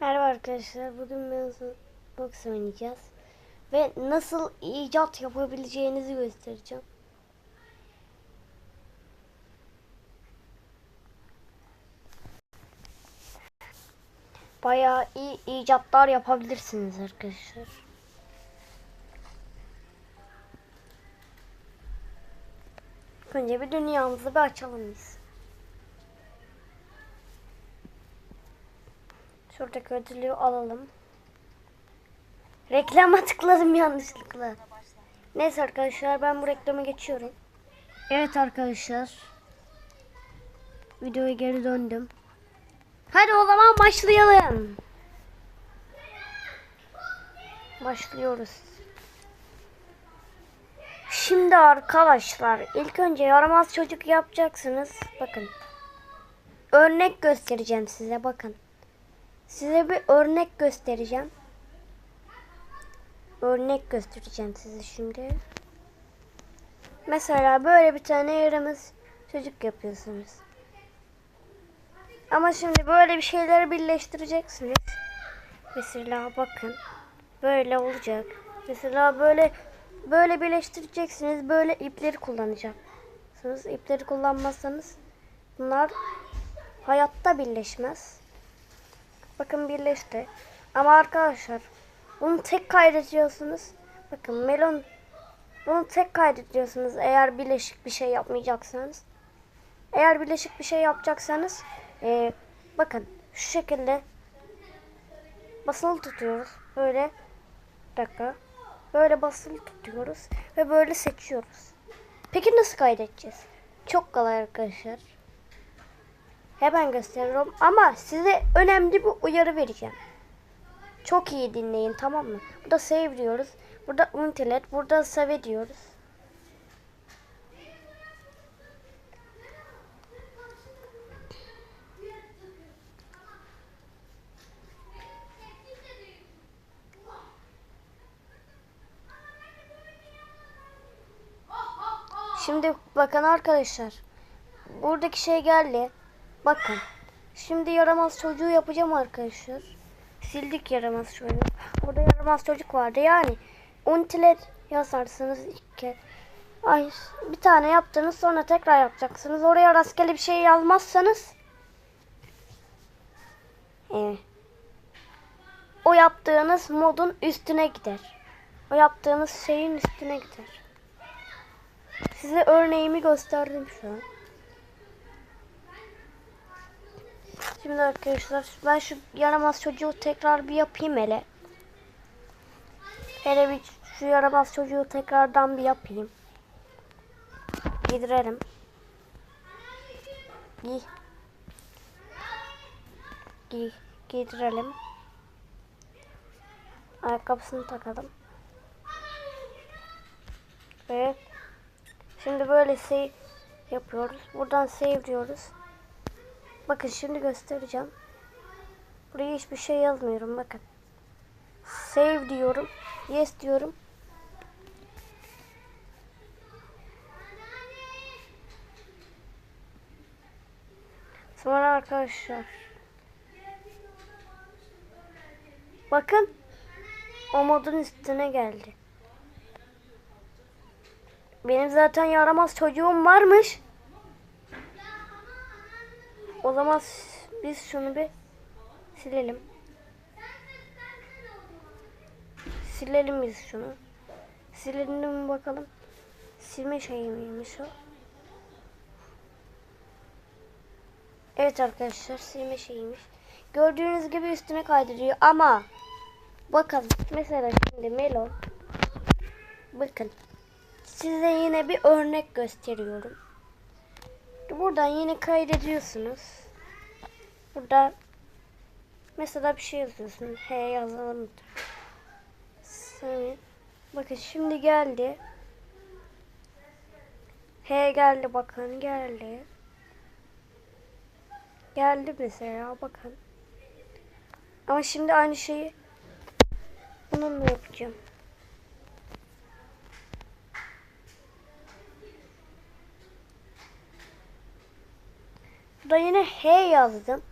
Merhaba arkadaşlar. Bugün mevzu box oynayacağız. Ve nasıl icat yapabileceğinizi göstereceğim. Bayağı iyi icatlar yapabilirsiniz arkadaşlar. Önce bir dünyamızı bir açalım biz. Şuradaki ödülü alalım. Reklama tıkladım yanlışlıkla. Neyse arkadaşlar ben bu reklama geçiyorum. Evet arkadaşlar. Videoya geri döndüm. Hadi o zaman başlayalım. Başlıyoruz. Şimdi arkadaşlar ilk önce yaramaz çocuk yapacaksınız. Bakın. Örnek göstereceğim size bakın. Size bir örnek göstereceğim. Örnek göstereceğim size şimdi. Mesela böyle bir tane yaramaz çocuk yapıyorsunuz. Ama şimdi böyle bir şeyleri birleştireceksiniz. Mesela bakın. Böyle olacak. Mesela böyle böyle birleştireceksiniz. Böyle ipleri kullanacaksınız. İpleri kullanmazsanız bunlar hayatta birleşmez. Bakın birleşti. Ama arkadaşlar bunu tek kaydediyorsunuz. Bakın melon bunu tek kaydediyorsunuz eğer birleşik bir şey yapmayacaksanız. Eğer birleşik bir şey yapacaksanız e, bakın şu şekilde basılı tutuyoruz. Böyle dakika. Böyle basılı tutuyoruz ve böyle seçiyoruz. Peki nasıl kaydedeceğiz? Çok kolay arkadaşlar. Hemen gösteriyorum ama size önemli bir uyarı vereceğim. Çok iyi dinleyin tamam mı? Burada save diyoruz. Burada untilet, burada save diyoruz. Şimdi bakın arkadaşlar. Buradaki şey geldi. Bakın. Şimdi yaramaz çocuğu yapacağım arkadaşlar. Sildik yaramaz çocuğu. Burada yaramaz çocuk vardı. Yani untiler yazarsınız ilk kez. Ay bir tane yaptınız sonra tekrar yapacaksınız. Oraya rastgele bir şey yazmazsanız evet. o yaptığınız modun üstüne gider. O yaptığınız şeyin üstüne gider. Size örneğimi gösterdim şu an. Şimdi arkadaşlar ben şu yaramaz çocuğu tekrar bir yapayım hele. Hele bir şu yaramaz çocuğu tekrardan bir yapayım. Giydirelim. Giy. Giy. Giydirelim. Ayakkabısını takalım. Ve şimdi böyle save yapıyoruz. Buradan save diyoruz. Bakın şimdi göstereceğim. Buraya hiçbir şey yazmıyorum bakın. Save diyorum. Yes diyorum. Sonra arkadaşlar. Bakın. O modun üstüne geldi. Benim zaten yaramaz çocuğum varmış. O zaman biz şunu bir silelim. Silelim biz şunu. Silelim bakalım. Silme şeyi miymiş o? Evet arkadaşlar silme şeyiymiş. Gördüğünüz gibi üstüne kaydırıyor ama bakalım mesela şimdi melon bakın size yine bir örnek gösteriyorum. Buradan yine kaydediyorsunuz. Burada mesela bir şey yazıyorsun. H yazalım. Sami. Bakın şimdi geldi. H geldi bakın geldi. Geldi mesela bakın. Ama şimdi aynı şeyi bununla yapacağım. Şurada yine H yazdım.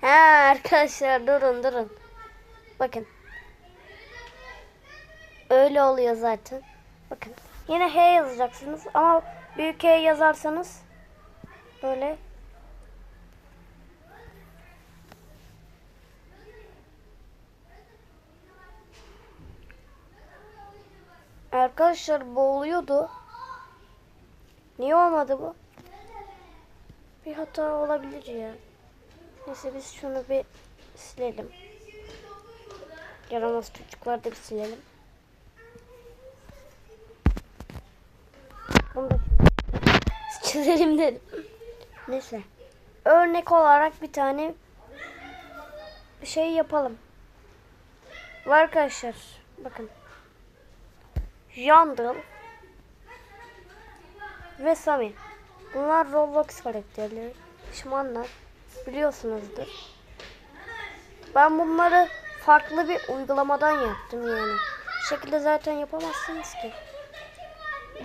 Ha arkadaşlar durun durun. Bakın. Öyle oluyor zaten. Bakın. Yine H yazacaksınız ama büyük H yazarsanız böyle Arkadaşlar boğuluyordu. Niye olmadı bu? Bir hata olabilir ya. Neyse biz şunu bir silelim. Yaramaz çocuklar da bir silelim. Bunu da çizelim dedim. Neyse. Örnek olarak bir tane şey yapalım. Var arkadaşlar. Bakın. Jandal ve Sami. Bunlar Roblox karakterleri. Şişmanlar. Biliyorsunuzdur. Ben bunları farklı bir uygulamadan yaptım yani. Bu şekilde zaten yapamazsınız ki.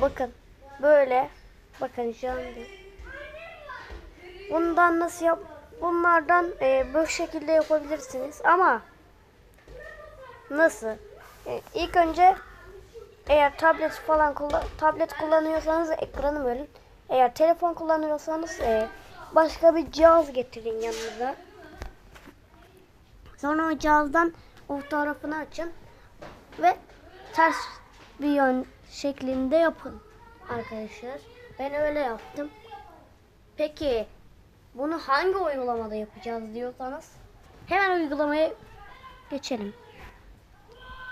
Bakın. Böyle. Bakın Jandal. Bundan nasıl yap? Bunlardan e, bu şekilde yapabilirsiniz ama nasıl? E, ilk önce eğer tablet falan kullan tablet kullanıyorsanız ekranı verin. Eğer telefon kullanıyorsanız e, başka bir cihaz getirin yanınıza. Sonra o cihazdan o tarafını açın ve ters bir yön şeklinde yapın arkadaşlar. Ben öyle yaptım. Peki bunu hangi uygulamada yapacağız diyorsanız hemen uygulamaya geçelim.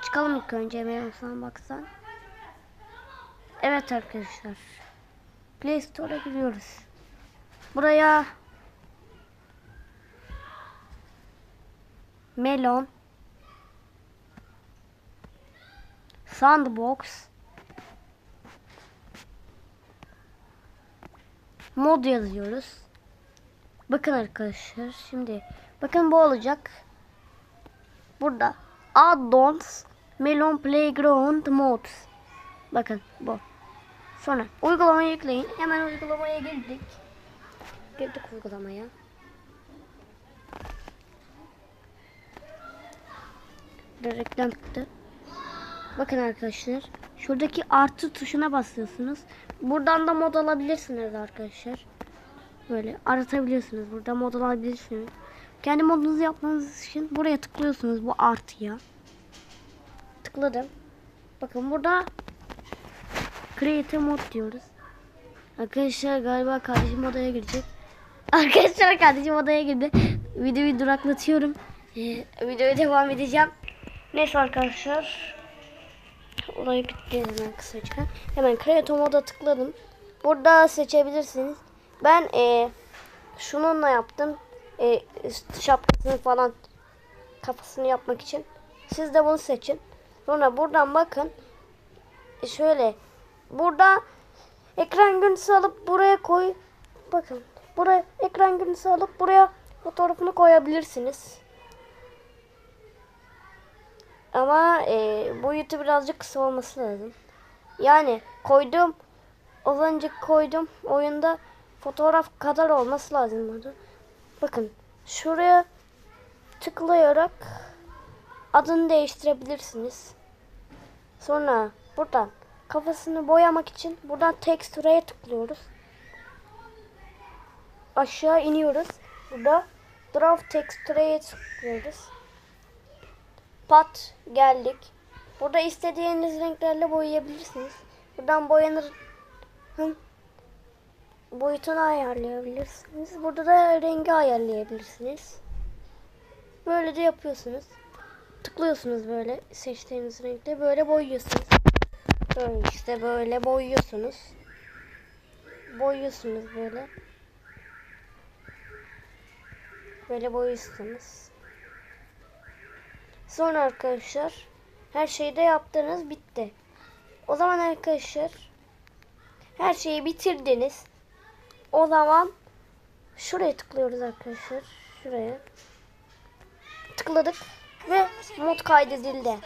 Çıkalım ilk önce hemen baksan. Evet arkadaşlar. Play Store'a giriyoruz. Buraya Melon Sandbox mod yazıyoruz. Bakın arkadaşlar şimdi bakın bu olacak. Burada Add-ons Melon Playground Mods. Bakın bu. Sonra uygulamayı yükleyin. Hemen uygulamaya girdik. Girdik uygulamaya. Bir reklam çıktı. Bakın arkadaşlar. Şuradaki artı tuşuna basıyorsunuz. Buradan da mod alabilirsiniz arkadaşlar. Böyle aratabiliyorsunuz. Burada mod alabilirsiniz. Kendi modunuzu yapmanız için buraya tıklıyorsunuz bu artıya. Tıkladım. Bakın burada Create mod diyoruz. Arkadaşlar galiba kardeşim odaya girecek. Arkadaşlar kardeşim odaya girdi. Videoyu duraklatıyorum. Ee, videoya devam edeceğim. Neyse arkadaşlar. Olay bitti hemen kısaca. Hemen Create moda tıkladım. Burada seçebilirsiniz. Ben e, şununla yaptım. E, şapkasını falan kafasını yapmak için. Siz de bunu seçin. Sonra buradan bakın. E, şöyle burada ekran görüntüsü alıp buraya koy. Bakın buraya ekran görüntüsü alıp buraya fotoğrafını koyabilirsiniz. Ama e, boyutu birazcık kısa olması lazım. Yani koydum az önce koydum oyunda fotoğraf kadar olması lazım burada. Bakın şuraya tıklayarak adını değiştirebilirsiniz. Sonra buradan kafasını boyamak için buradan tekstüreye tıklıyoruz. Aşağı iniyoruz. Burada draft tekstüreye tıklıyoruz. Pat geldik. Burada istediğiniz renklerle boyayabilirsiniz. Buradan boyanır Hı. boyutunu ayarlayabilirsiniz. Burada da rengi ayarlayabilirsiniz. Böyle de yapıyorsunuz. Tıklıyorsunuz böyle seçtiğiniz renkte böyle boyuyorsunuz. Böyle işte böyle boyuyorsunuz. Boyuyorsunuz böyle. Böyle boyuyorsunuz. Sonra arkadaşlar her şeyi de yaptınız bitti. O zaman arkadaşlar her şeyi bitirdiniz. O zaman şuraya tıklıyoruz arkadaşlar. Şuraya. Tıkladık ve mod kaydedildi.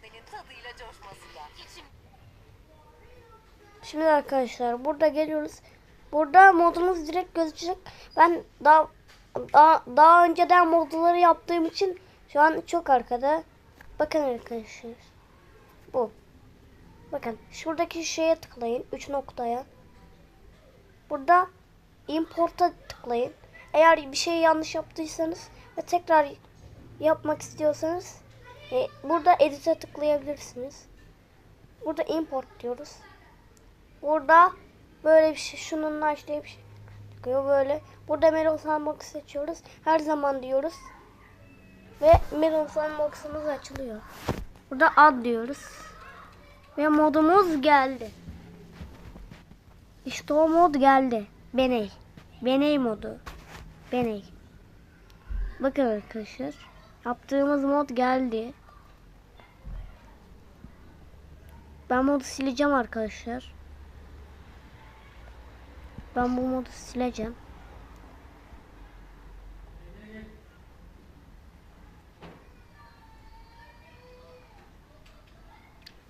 Labnenin tadıyla coşmasında. İçim Şimdi arkadaşlar burada geliyoruz. Burada modumuz direkt gözükecek. Ben daha daha, daha önceden modları yaptığım için şu an çok arkada. Bakın arkadaşlar. Bu. Bakın şuradaki şeye tıklayın. Üç noktaya. Burada import'a tıklayın. Eğer bir şey yanlış yaptıysanız ve tekrar yapmak istiyorsanız e, burada edit'e tıklayabilirsiniz. Burada import diyoruz. Burada böyle bir şey şununla işte bir şey çıkıyor böyle. Burada Meron Sandbox seçiyoruz. Her zaman diyoruz. Ve Meron Sandbox'ımız açılıyor. Burada ad diyoruz. Ve modumuz geldi. İşte o mod geldi. Beney. Beney modu. Beney. Bakın arkadaşlar. Yaptığımız mod geldi. Ben modu sileceğim arkadaşlar. Ben bu modu sileceğim.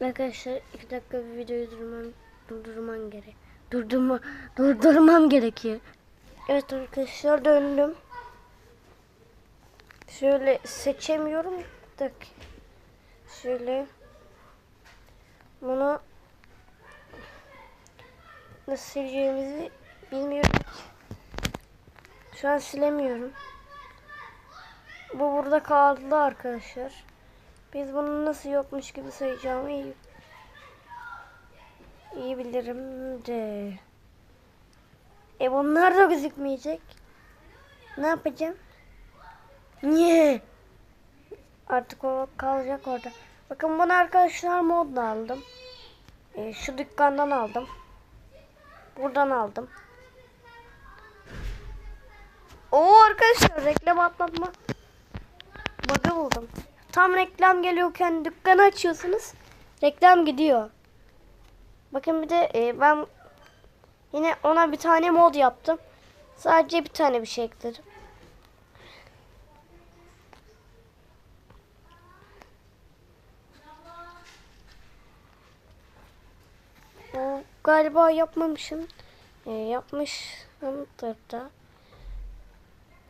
Arkadaşlar iki dakika bir videoyu durmam, durdurmam gerek. Durdurma, durdurmam gerekiyor. Evet arkadaşlar döndüm. Şöyle seçemiyorum. Tak. Şöyle. Bunu nasıl sileceğimizi bilmiyorum. Şu an silemiyorum. Bu burada kaldı arkadaşlar. Biz bunu nasıl yokmuş gibi sayacağımı iyi, iyi bilirim de. E bunlar da gözükmeyecek. Ne yapacağım? Niye? Artık o kalacak orada. Bakın bunu arkadaşlar modla aldım. E, şu dükkandan aldım. Buradan aldım. Oo arkadaşlar reklam atlatma. Bug'ı buldum. Tam reklam geliyorken dükkanı açıyorsunuz. Reklam gidiyor. Bakın bir de e, ben yine ona bir tane mod yaptım. Sadece bir tane bir şey ekledim. Bu galiba yapmamışım. E, yapmışımdır da.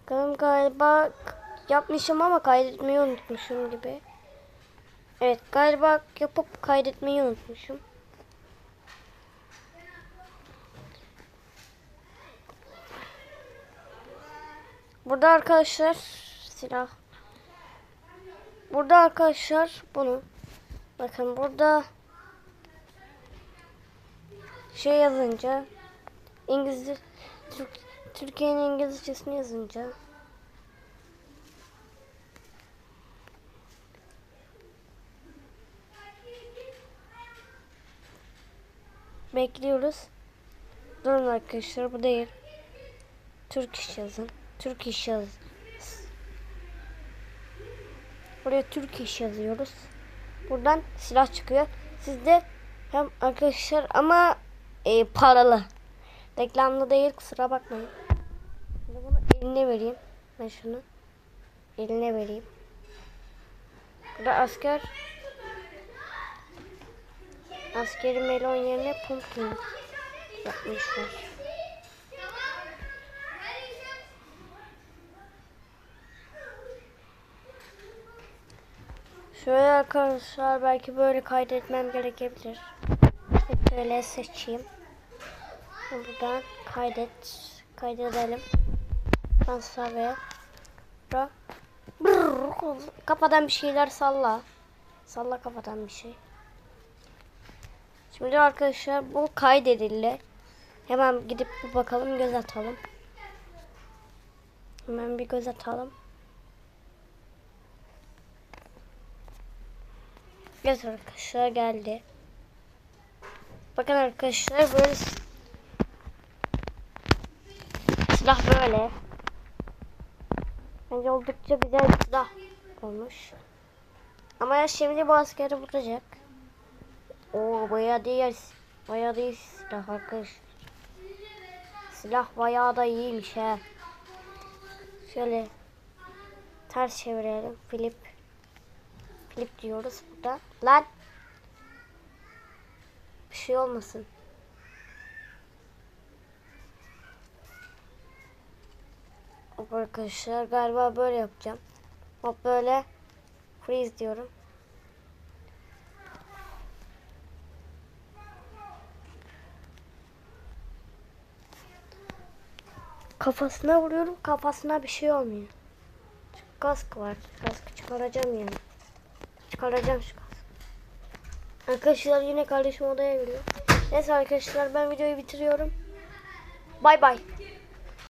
Bakalım galiba yapmışım ama kaydetmeyi unutmuşum gibi. Evet galiba yapıp kaydetmeyi unutmuşum. Burada arkadaşlar silah. Burada arkadaşlar bunu. Bakın burada şey yazınca İngilizce Türk, Türkiye'nin İngilizcesini yazınca bekliyoruz. Durun arkadaşlar bu değil. Türk iş yazın. Türk iş yaz. Buraya Türk iş yazıyoruz. Buradan silah çıkıyor. Sizde hem arkadaşlar ama e, paralı. Reklamlı değil kusura bakmayın. Şimdi bunu eline vereyim. Ben şunu eline vereyim. Burada asker askeri melon yerine pumpkin yapmışlar. Şöyle arkadaşlar belki böyle kaydetmem gerekebilir. Hep böyle seçeyim. Buradan kaydet. Kaydedelim. Transfer ve kafadan bir şeyler salla. Salla kafadan bir şey. Şimdi arkadaşlar bu kaydedildi. Hemen gidip bir bakalım göz atalım. Hemen bir göz atalım. Evet arkadaşlar geldi. Bakın arkadaşlar böyle silah böyle. Bence oldukça güzel bir silah olmuş. Ama ya şimdi bu askeri vuracak. Oo bayağı değil. Bayağı değil silah arkadaşlar. Silah bayağı da iyiymiş he. Şöyle ters çevirelim. Flip. Flip diyoruz burada. Lan. Bir şey olmasın. Hop arkadaşlar galiba böyle yapacağım. Hop böyle freeze diyorum. Kafasına vuruyorum. Kafasına bir şey olmuyor. Kask var. Kaskı çıkaracağım yani. Çıkaracağım şu kaskı. Arkadaşlar yine kardeşim odaya giriyor. Neyse arkadaşlar ben videoyu bitiriyorum. Bay bay.